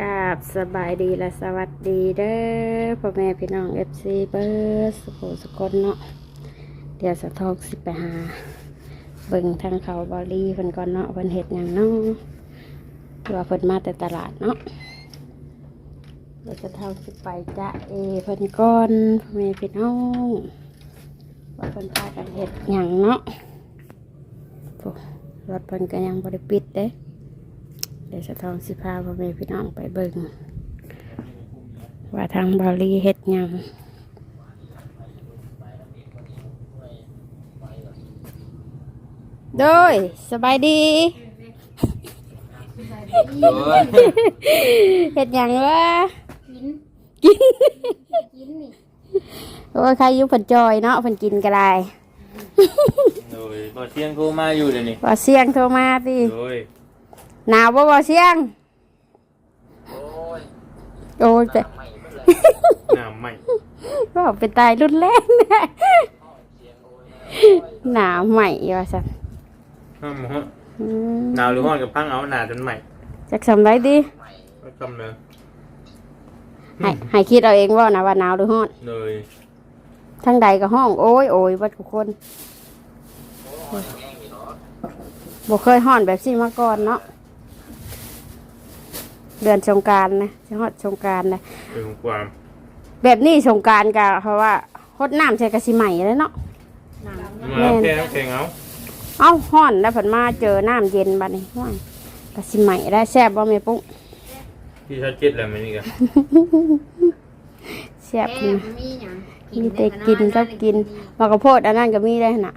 กราบสบายดีและสวัสดีเด้อพ่อแม่พี่น้องเอฟซีเบิร์สุโขสกลเนาะเดี๋ยวสะทอกสิไปหา เบิ่งทางเขาบอลี่เพิ่นก่อนเนาะเพิ่นเฮ็ดหยังเนาะหรือว่าเพิ่นมาแต่ตลาดเนาะเดี๋ยวสะทอกสิไปจะเอเพิ่นก่อนพ่อแม่พี่น้องว่าเพิ่นพากันเฮ็ดหยังเนาะรถเพิ่นก็ยังบ่ได้ปิดเด้ เดี๋ยวจะทองสิพาพ่อแม่พี่น้องไปเบิ่งว่าทางบาลีเฮ็ดหยังโดยสบายดีเฮ็ดหยังวะกินกินกินนี่โอ้ยใครอยุผันจอยเนาะเพิ่นกินก็ได้โดยบ่เที่ยงโทรมาอยู่เดี๋ยวนี้ว่าเสียงโทรมาติโดย หนาวบ่บ่เสียง โอ้ยแต่น้ำใหม่ก็เป็นตายรุนแรงนะหนาวใหม่ว่าสันห้ามฮะอืมหนาวหรือร้อนกับพังเอาหนาจนใหม่จักสำไรดีก็กำเนิดให้ให้คิดเอาเองว่านะว่าหนาวหรือร้อนโดยทั้งใดก็ห้องโอ้ยโอ้ยวัดทุกคนบ่เคยห้อนแบบนี้มาก่อนเนาะ เดือนสงกรารนะจะฮอดสงกรารนะเป็นของความแบบนี้สงกรารกะเพราะว่าฮดน้ำใช้กะสิใหม่แล้วเนาะแม่มานแค่น้ำแข็งเอาเอ้าห้อนแล้วผลมาเจอน้ำเย็นบัดนี้ว่างกะสิใหม่ได้แซ่บบ่แม่ปุ๊กที่ชัดเจ็ดแล้วมันนี่กันแซ่บแม่นะมีหยังมีแต่กินก็กินมากระโพดอันนั้นก็มีได้น่ะ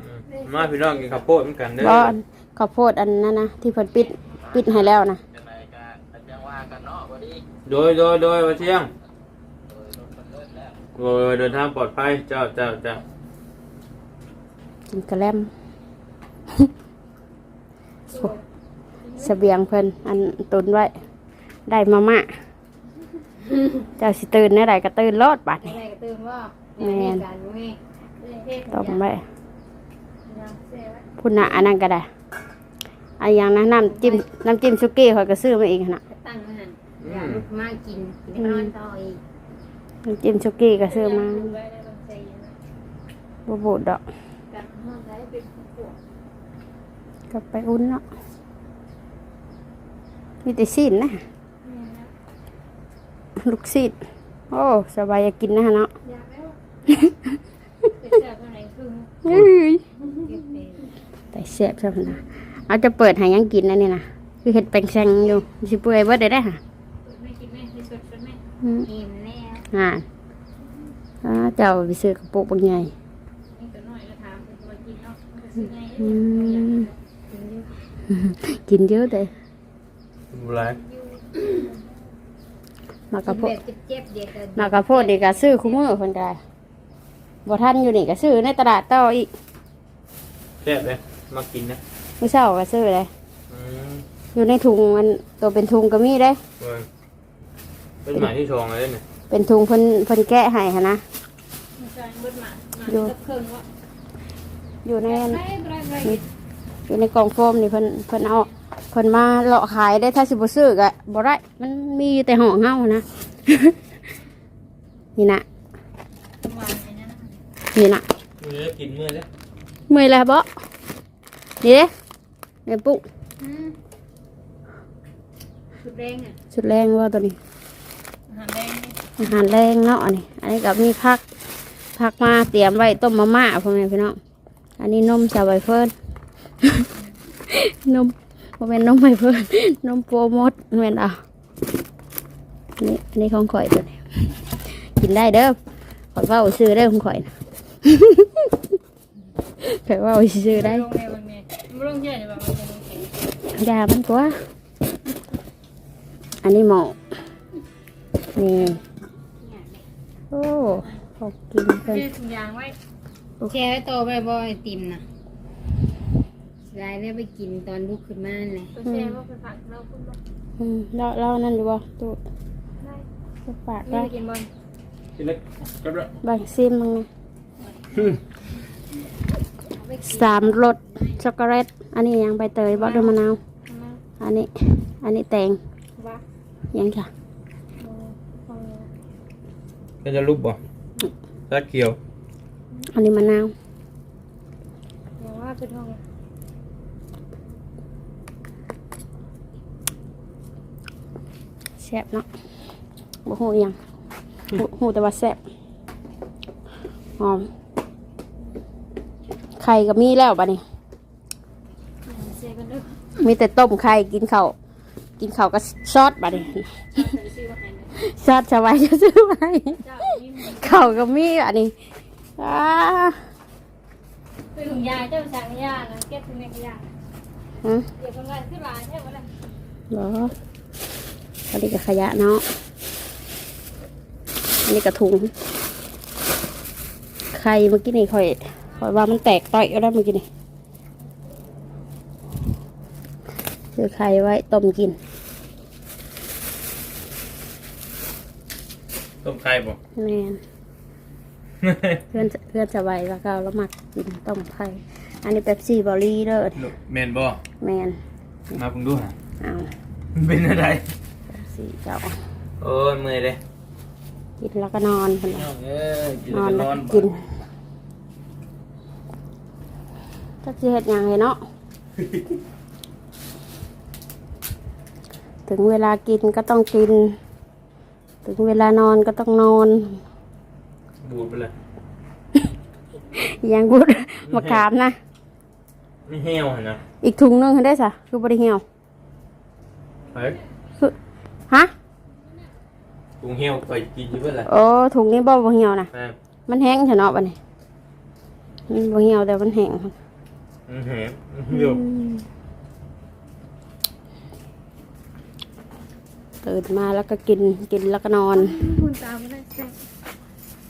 มาพี่น้องกินข้าวโพดเหมือนกันเด้อบ่อันข้าวโพดอันนั้นนะที่เพิ่นปิดปิดให้แล้วนะ โดยโดยโดยว่าเที่ยงโดยเดินทางปลอดภัยเจ้าเจ้าเจ้ากินกระแลมโอ้เสบียงเพิ่นอันตุนไว้ ได้มาม่าเจ้าสิตื่นได้ไรก็ตื่นรอดบัดนี้แม่ก็ตื่นว่าแม่นการแม่ต้มไว้พุ่นน่ะอันนั้นก็ได้อันอย่างนั้นน้ำจิ้มน้ำจิ้มซุกี้เขาก็ซื้อมาอีกน่ะตั้งไว้หั่น อยากลุกมากินกินนอนต่ออีกน้ำจิ้มซุกี้ก็ซื้อมาบ่บูดดอกกับห้องใช้เป็นพวกก็ไปอุ่นเนาะมีแต่ซีนนะ ลูกซีดโอ้สบายอยากกินนะฮะเนาะอยากแล้วไปเจอคนไหนคือเอ้ยเก็บเป็นแต่เสียบซะพุ่นนะเอาจะเปิดให้ยังกินนะนี่นะคือเห็ดแปลงแซงอยู่สิเปื่อยเบิดได้ได้อค่ะไม่กินแม่ที่สุ ดเป็นแม่อืมอิ่มแล้วอ่าอ่าเจ้าไปซื้อกระปุกบางใหญ่นี่ตัวน้อยก็ถามเป็นตัวกินเนาะมันก็ซื้อไงอืเนี่ยมกินเยอะกินเยอะแต่บุไรมากระโพแบดบเจ็บๆเด็กก็มากระโพดนี่ก็ซื้อคู่มือคนใดบ่ทันอยู่นี่ก็ซื้อในตลาดต่ออีกแซ่บเลยมากินนะมื้อเช้าก็ซื้อเลย อืมอยู่ในถุงมันตัวเป็นถุงก็มีได้ เว้ย เป็นหมายที่ชองเลยเนี่ยเป็นถุงเพิ่นเพิ่นแกะให้หันนะมันจะเบิดหมาหมาอยู่จะเพิ่งว่าอยู่ในอันไปไปไปอยู่ในกล่องโฟมนี่เพิ่นเพิ่นเอาเพิ่นมาเลาะขายได้ถ้าสิบ่ซื้อก็บ่ได้มันมีอยู่แต่ห้องเฮานะ นี่นะวางไอ้นั่นน่ะนี่นะมือกินมือเลยเมื่อยแล้วบ่นี่เด้แม่ปุ๊กอืมสุดแรงอะสุดแรงว่าตัวนี้ อาหารแรงนี่ อาหารแรงเนาะอันนี้ อันนี้ก็มีผักผักมาเตรียมไว้ต้มมาม่าพ่อแม่พี่น้อง อันนี้นมชาวใบเฟิร์นนมบ่แม่นนมใบเฟิร์นนมโปรโมทแม่นเอานี่อันนี้ของข่อยตัวนี้กินได้เด้อขอยเว่าซื้อได้ของข่อยนะข่อยเว่าซื้อได้ยามันจะลงแข็งยาอันนี้หมอนี่ โอ้ขอบกินเพิ่นแช่ถุงยางไว้แช่ไว้โตไว้บ่ไอติมนะลายแล้วไปกินตอนลุกขึ้นมาเลยแช่ว่าเป็นผักเราคุณบอกอืมเราเรานั่นอยู่บ่ตูดปากนี่เราไปกินบอลกินเล็กกับละบางซิมมึงนะสามรสช็อกโกแลตอันนี้ยังใบเตยบอสมะนาวอันนี้ อันนี้แตงว่ายังจ้ะว ก็จะรูปบ่รัดเขียว อันนี้มะนาวบอกว่าเป็นห้องแซ่บเนาะบ่ฮู้อิหยังฮู้ฮู้แต่ว่าแซ่บหอมไข่ก็มีแล้วบัดนี้เซกันเด้อมีแต่ต้มไข่กินข้าวกินข้าวก็ซอสบัดนี้ ซื้อมาให้เลยซอสสบายจะซื้อไว้เจ้ามีหมูข้าวก็มีอันนี้อ่าคือถุงยาเจ้าสั่งยานะเก็บถุงในขยะฮะเดี๋ยวคนละที่ร้านใช่ไหมล่ะเหรออันนี้ก็ขยะเนาะอันนี้ก็ถุงไข่เมื่อกี้นี่ค่อยค่อยว่ามันแตกต่อยเอาได้เมื่อกี้นี่ซื้อไข่ไว้ต้มกิน ต้ม ไข่บ่แมนเพื่อนเพื่อนสบายแล้วก็เรามักกินต้มไข่อันนี้เป๊ปซี่บอลลี่เด้อแมนบ่แมนมาเพิ่งดูฮะเอามันเป็นอะไรเป๊ปซี่เจ้าโอ้ยเมื่อยเลยกินแล้วก็นอนคนละเอ้ยกินนอนแล้วแล้วก็นอนกินถ้าสิเฮ็ดหยังไงเนาะถึงเวลากินก็ต้องกิน ถึงเวลานอนก็ต้องนอน บูดไปเลยยังพูดมาขามนะไม่เหี่ยวหั่นนะอีกถุงหนึงให้ได้สะคือบริเหี่ยวเฮ้ยคือฮะกุ้งเหี่ยวไปกินอยู่เพื่อนละโอ้ถุงนี้บ่บ่เหี่ยวนะแม่มันแห้งเฉเนาะบัดนี้มันบ่เหี่ยวแต่มันแห้งอืมเหี่ยวเหี่ยว ตื่นมาแล้วก็กินกินแล้วก็นอนคุณตาไม่ได้แซ่บ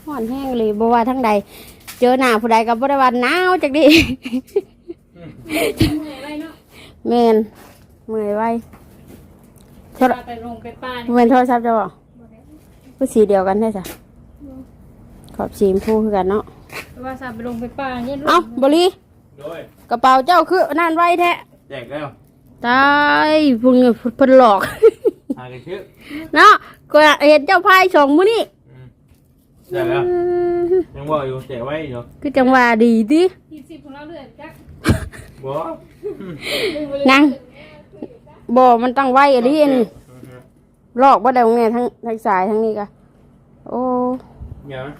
ห่อนแห้งเลยบ่ว่าทั้งใด เจอหน้าผู้ใดก็บ่ได้ว่าหนาวจักดิเหนื่อยไรเนาะแม่นเมื่อยไว้โทรพาไปลงไปป้านี่แม่นโทรศัพท์จะบ่คือสีเดียวกันใช่จ้ะขอบสีชมพูคือกันเนาะเพราะว่าสาไปลงไปป้าเนี่ยเอ้าบรีโดยกระเป๋าเจ้าคือนั่นไว้แท้แจกแล้วตายพวกนี้เพิ่นหลอกหา กันชื่อเนาะก็เห็นเจ้าพายสองมื้อนี่อืมแจกแล้วยังบอกอยู่แจกไว้อยู่คือจังหวะดีติที่สิบของเราเลือดจักบ่นางบ่มันตั้งไว้อันนี้อันนี้หลอกบ่ได้ของแม่ทั้งทั้งสายทั้งนี้ก็โอ้เดี๋ยวนะ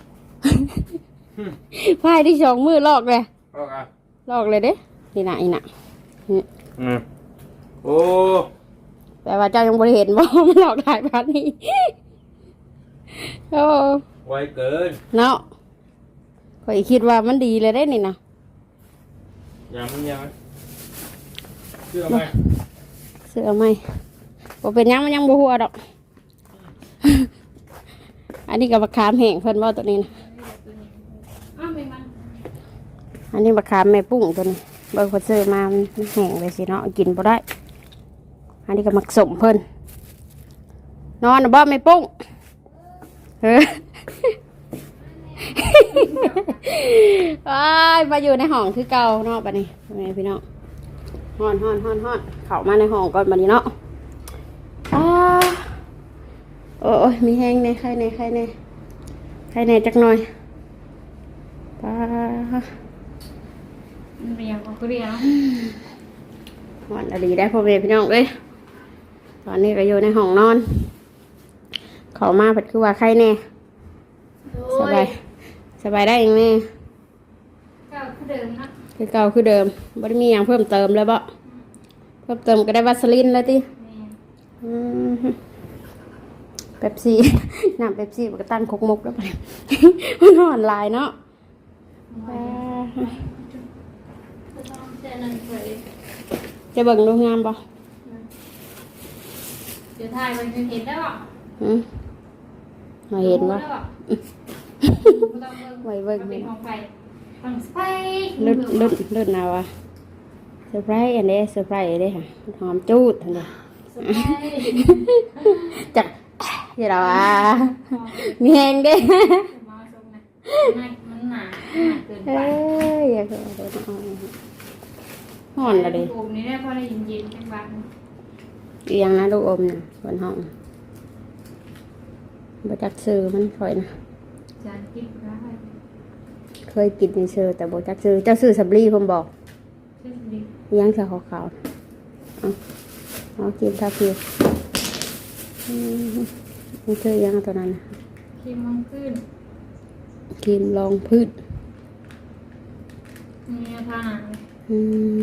พายที่สองมือหลอกเลยออกอะหลอกเลยเด้นี่น่ะอีน่ะอืมโอ้ แปลว่าเจ้ายังบ่ได้เห็นบ่มันหลอกหลายพันนี่โอ้ไวเกินเนาะข่อยคิดว่ามันดีเลยได้นี่นะยังไม่ยังเชื่อไหมเสื้อไหมบ่เป็นหยังมันยังบ่หัวดอก อันนี้ก็บักขามแห้งเพิ่นว่าตัวนี้นะอ้าวไม่มันอันนี้บักขามแม่ปุ้งตัวนี้เบิ่งเพิ่นซื้อมามันแห้งเลยสิเนาะกินบ่ได้ อันนี้ก็มักสมเพิ่นนอนน่ะบ่แม่ปุ้งเฮ้ออ้ายมาอยู่ในห้องคือเก่าเนาะบัดนี้แม่พี่น้องฮ้อนฮ้อนฮ้อนฮ้อนเข้ามาในห้องก่อนบัดนี้เนาะอ้าโอ้ยมีแห้งในใครในใครในใครในจักหน่อยป้ามันเป็นอย่างของกูเรียนเนาะฮ้อนอดีได้พ่อแม่พี่น้องเอ้ยต อนนี้ก็อยู่ในห้องนอน เข้ามาเพิ่นคือว่าใครแน่สบายสบายได้เองแม่ก็คือเดิมนะคือเก่าคือเดิมบ่ได้มีอย่างเพิ่มเติมเลยบ่เพิ่มเติมก็ได้วัสลินเลยติแม่อืมเป๊ปซี่น้ำเป๊ปซี่มันก็ตั้งคกมกแล้วไปมันหอนหลายเนาะอ่าแต่นั่นเคยจะเบิ่งดูงามบ่เดี๋ยวถ่ายมันเห็นได้ป่ะอืมมาเห็นบ่ได้ป่ะไว้เบิ่งเป็นนี่ของใครของสไปรุ่นรุ่นรุ่นเอาอะเซอร์ไพรส์อันนี้เซอร์ไพรส์เด้ค่ะหอมจูดทันเดีสไปจักเดี๋ยวเราอะมีแหงเด้มาชมนะมันหนาเกินเอ้ไปยอยากจะเอาไปหอนละเด้กลุ่มนี้ได้พอได้ยินยินเป็นบ้าน เอียงนะลูกอมนะบนห้องบจักซื้อมันค่อยนะจานกินได้เคยกินในเชื่อแต่บอกจักซื้อเจ้าซื้อสับลีผมบอกเช่นดียังเสือขาวๆเอาเอากินทับเพียอืมมันคือยังตัวนั้นน่ะครีมมังขึ้นกินรองพืชนี่ทาหนาอื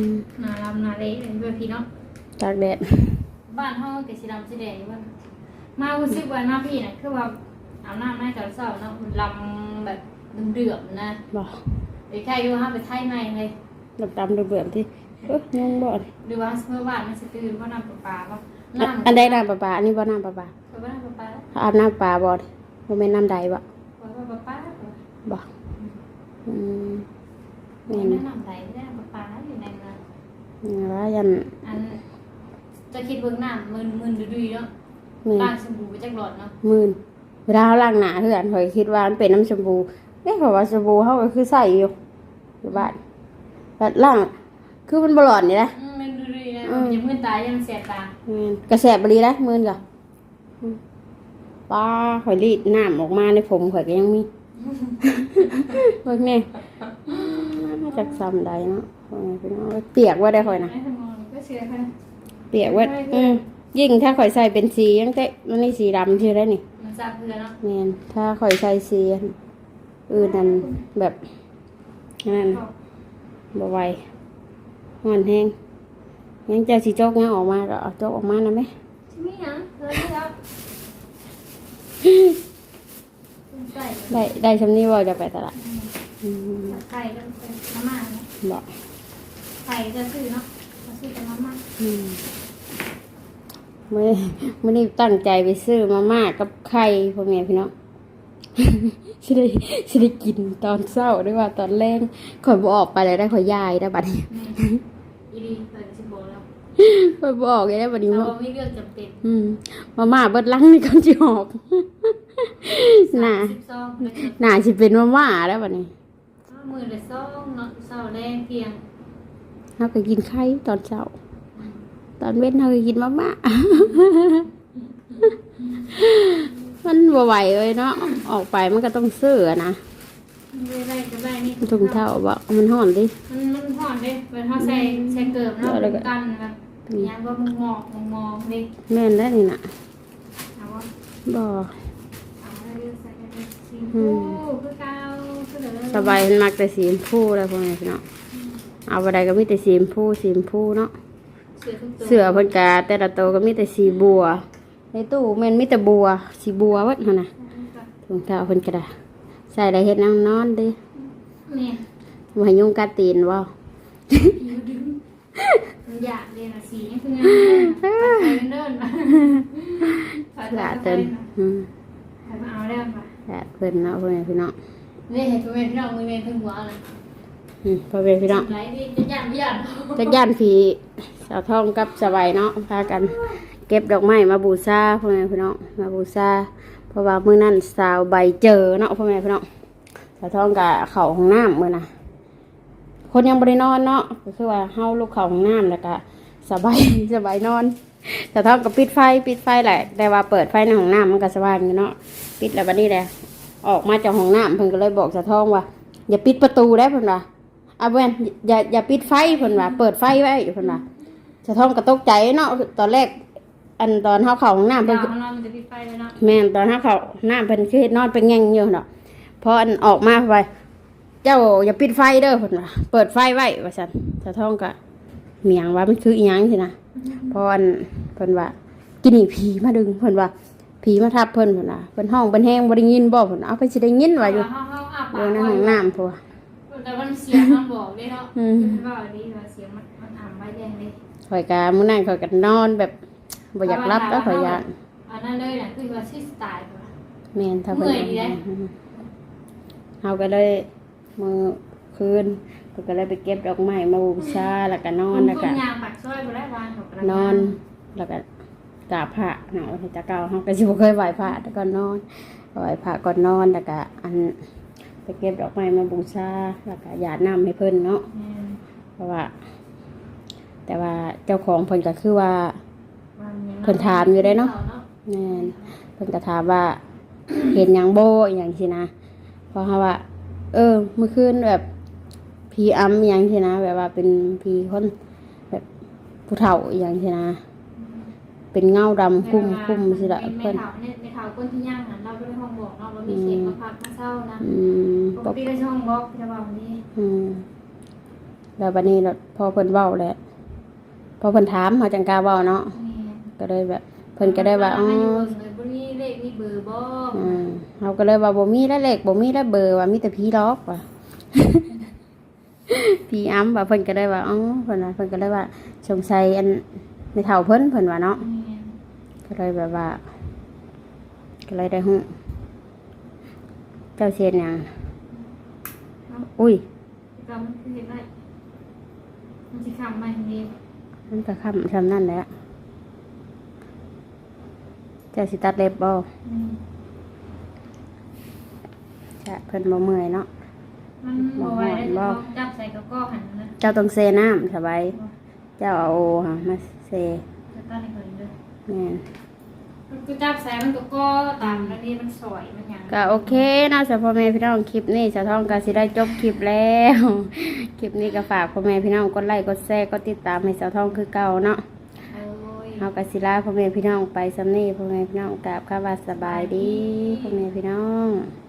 มหนาลำหนาเละเลยด้วยพี่เนาะตากแดด บ้านห้องแต่สีดำสีแดงว่ามารู้สึกว่าหน้าพี่น่ะคือว่าเอาน้ำให้ตอนเช้าเนาะมันลำแบบเดือดๆนะบอกเดี๋ยวแค่อยู่ห้าไปไทยใหม่เลยดำดำๆเบื่อๆที่เอ้ยงงบ่อนหรือว่าเมื่อวานมันสตื่นว่าน้ำประปาว่าอันอันใดน้ำปลาปลาอันนี้บ่น้ำปลาปลาเพราะว่าน้ำประปาเขาอาบน้ำปลาบ่บ่แม่นน้ำใดบ่เพราะว่าประปาบ่อืมไม่แม่นได้น้ำไหลไม่ได้น้ำประปาอยู่ในนั้นนี่ว่ายันอัน จะคิดเบื้องหน้ามึนมึนดุยๆเนาะแม่นล้างสบู่ไปจากหลอดเนาะหมื่นเวลาเขาล้างหน้าเฮือนข่อยคิดว่ามันเป็นน้ำชมพูเอ๊ะเพราะว่าชมพูเฮาก็คือใส่อยู่อยู่บ้านแต่ล้างคือมันบ่หลอนนี่นะอืมมันดุยๆนะอืมยังมึนตายังเสียตาแม่นกระแสบบรีนะหมื่นก็อืมป้าข่อยรีดน้ำออกมาในผมข่อยก็ยังมีเบิ่งแน่มาจากซ้ำใดเนาะว่าไงพี่น้องเปียกว่าได้ข่อยนะไม่ทำงานก็เสียค่ะ เปียกเว่าอืมยิ่งถ้าข่อยใส่เป็นสียังแต่มันนี่สีดำชื่อได้นี่มันซาเพื่อเนาะแมนถ้าข่อยใส่สีอันอื่นนั่นแบบนั่นบ่ไหวหอนแห้งยังเจะสีโจกยังออกมาก็เอาโจกออกมานะไหมใช่ไหมนะเธอที่แล้วใส่ได้ได้ชำนี้ว่าจะไปตลาดอืมไข่ก็เป็นมาม่าเนาะบอกไข่จะซื้อเนาะมา ซื้อเป็นมาม่าอืมไม่ไม่ได้ตั้งใจไปซื้อมาม่ากับไข่พ่อแม่พี่น้องสิได้สิได้กินตอนเช้าด้วยว่าตอนแรกข่อยบออกไปเลยได้ข่อยยายได้บัดนี้อีดีเปิดสิบโมงแล้วข่อยบออกเลยได้บัดนี้เราว่าไม่เลือกจำเป็นอืมมาม่าเบิดลังนี่ก่อนสิออกหน่าสิบสองเลยหน่าสิเป็นมาม่าแล้วบัดนี้มือละสองเนาะเสาแดงเพียง เฮาก็กินไข่ตอนเช้า ตอนเว้นเฮาก็กินมาม่ามันบ่ไหวเลยเนาะออกไปมันก็ต้องซื้ออะนะไม่ได้ก็ได้นี่ถุงเท้าบ่มันห่อนดิมันมันห่อนเด้เป็นเขาใส่ใส่เกิบเนาะแล้วก็กันแบบยังว่ามึงงอกมึงมองดิแม่นแล้วนี่น่ะเอาว่าบ่เอาได้เลือกใส่กันเลยสีฟูคือเก่าคือเดิมสบายมันมักแต่สีชมพูแล้วพวกนี้พี่น้อง เอาบ่ได้ก็มีแต่สีชมพูสีชมพูเนาะเสือทุกตัวเสื้อเพิ่นกาแต่ละโตวก็มีแต่สีบัว ในตู้แม่นมีแต่บัว สีบัวเบิดหั่นน่ะถุงเท้าเพิ่นก็ได้ใส่ได้เฮ็ดนางนอนดิเนี่ยบ่ให้ยุงกัดตีนบ่ผิวดึงมันอยากเรียนอะสีนี่คืองานไปเดินมาหลาเตินอืมเอาแล้วค่ะหลาเพิ่นเนาะพวกนี้พี่น้อง นี่เห็นตัวเองพี่น้องมือเมนถึงหัวเลย อืมพ่อแม่พี่น้อง ไหลดิจะยันยันจักย่านผีสาวทองกับสบายเนาะพากัน เก็บดอกไม้มาบูชาพ่อแม่พี่น้องมาบูชาเพราะว่ามื้อนั้นสาวใบเจอเนาะพ่อแม่พี่น้องสาวทองกับเข้าห้องน้ำมื้อน่ะคนยังบ่ได้นอนเนาะก็คือว่าเฮาลูกเข้าห้องน้ำแล้วก็สบาย สบายนอนสาวทองก็ปิดไฟปิดไฟแหละแต่ว่าเปิดไฟในห้องน้ำมันก็สว่างอยู่เนาะปิดแล้วบัดนี้แหละออกมาจากห้องน้ำเพิ่นก็เลยบอกสาวทองว่าอย่าปิดประตูได้เพิ่นว่า อะเว้นอย่าอย่าปิดไฟเพิ่นว่าเปิดไฟไว้เพิ่นว่าสะท้องกระตกใจเนาะตอนแรก อันตอนเฮาเข้าห้องน้ำเดี๋เพิ่ยนวเรามันจะปิดไฟเลยเนาะแม่นตอนเฮาเข้าน้ำเพิ่นคือเฮ็ดนอนเป็นแง่งอยู่เนาะพออันออกมาไปเจ้าอย่าปิดไฟเด้อเพิ่นว่าเปิดไฟไว้ว่าซั่นสะท้องก็เมียงว่ามันคืออีหยังสินะพออันเพิ่นว่ากินนี่ผีมาดึงเพิ่นว่าผีมาทับเพิ่นเพิ่นว่าเพิ่นห้องเพิ่นแห้งบ่ได้ยินบ่เพิ่นเอาไปสิได้ยินว่าอยู่ห้องห้องอาบอยู่ในห้องน้ำพุ่นว่า แต่มันเสียงมันบอกเลยเนาะอืมว่าดีว่าเสียงมันมันอ่านไว้แดงเลยข่อยก็มื้อนั้นข่อยก็นอนแบบบ่อยากรับแล้วข่อยอยากอันนั้นเลยน่ะคือว่าชื่อสไตล์ค่ะ แม่นถ้าเพิ่นเมื่อยดีนะเฮาก็เลยมือคืนเพิ่นก็เลยไปเก็บดอกไม้มาบูชาแล้วก็นอนแล้วก็คุณยางปักช่วยไปได้วานของกระนอนแล้วก็กราบพระเนาะที่ตะเกาเฮาก็สิบ่เคยไหว้พระแต่ก่อนนอนไหว้พระก่อนนอนแล้วก็อัน ไปเก็บดอกไม้มาบูชาแล้วก็หยาดน้ำให้เพิ่นเนาะเพราะว่า แต่ว่าเจ้าของเพิ่นก็คือว่าเพิ่นถามอยู่ได้เนาะแม่นเพิ่นก็ถามว่า เห็นหยังโบอหย่างสินะราะเขาว่า เออเมื่อคืนแบบผีอำอหย่างที่นะ แบบว่าเป็นผีคนแบบผู้เฒ่าอหย่างที่นะ เป็นเงาดำคุ้มคุ้มสิละเพิ่เพิ่นนเฒ่าเนี่ยในเฒ่าคนที่ย่างหันเราไปห้องบอกเนาะว่ามีเสียงมาพักมาเศร้านะอืมปปกกติก็จะห้องบอกจะว่าวันนี้อืมแล้วบัดนี้เราพอเพิ่นเว้าแหละพอเพิ่นถามเขาจังกล้าเว้าเนาะนี่ก็เลยแบบ เพิ่นก็ได้ว่าอ๋อให้อยู่เบิ่งเลยบ่มีเลขมีเบอร์บ่อืมเขาก็เลยว่าบ่มีแล้วเลขบ่มีแล้วเบอร์ว่ามีแต่ผีล็อกว่ะผีอ้ำว่าเพิ่นก็ได้ว่าอ๋อเพิ่นว่าเพิ่นก็เลยว่าสงสัยอันไม่เท่าเพิ่นเพิ่นว่าเนาะนี่ ก็เลยแบบว่า ก็เลยได้ฮู้เจ้าเสียนหยังอุ้ยก็มันคือเห็นได้มันสิคำมาอย่างนี้มันก็คำคำนั่นแหละเจ้าสิตัดเล็บบ่นี่จะเพิ่นบ่เมื่อยเนาะมันบ่ไหวได้จะต้องจับใส่กระก้อหันนะเจ้าต้องเซน้ำสบายเจ้าเอาโอค่ะมาเซจะตั้งในคนเลย แม่นมันก็จับใส่มันก็ก้อตามแล้วนี่มันสวยมันหยังก็โอเคเนาะสำหรับพ่อแม่พี่น้องคลิปนี้สาวทองก็สิได้จบคลิปแล้ว คลิปนี้ก็ฝากพ่อแม่พี่น้องกดไลค์กดแชร์กดติดตามให้สาวทองคือเก่าเนาะโอ้ย เฮาก็สิลาพ่อแม่พี่น้องไปสำนี้พ่อแม่พี่น้องกราบคำว่าสบายดีพ่อแม่พี่น้องส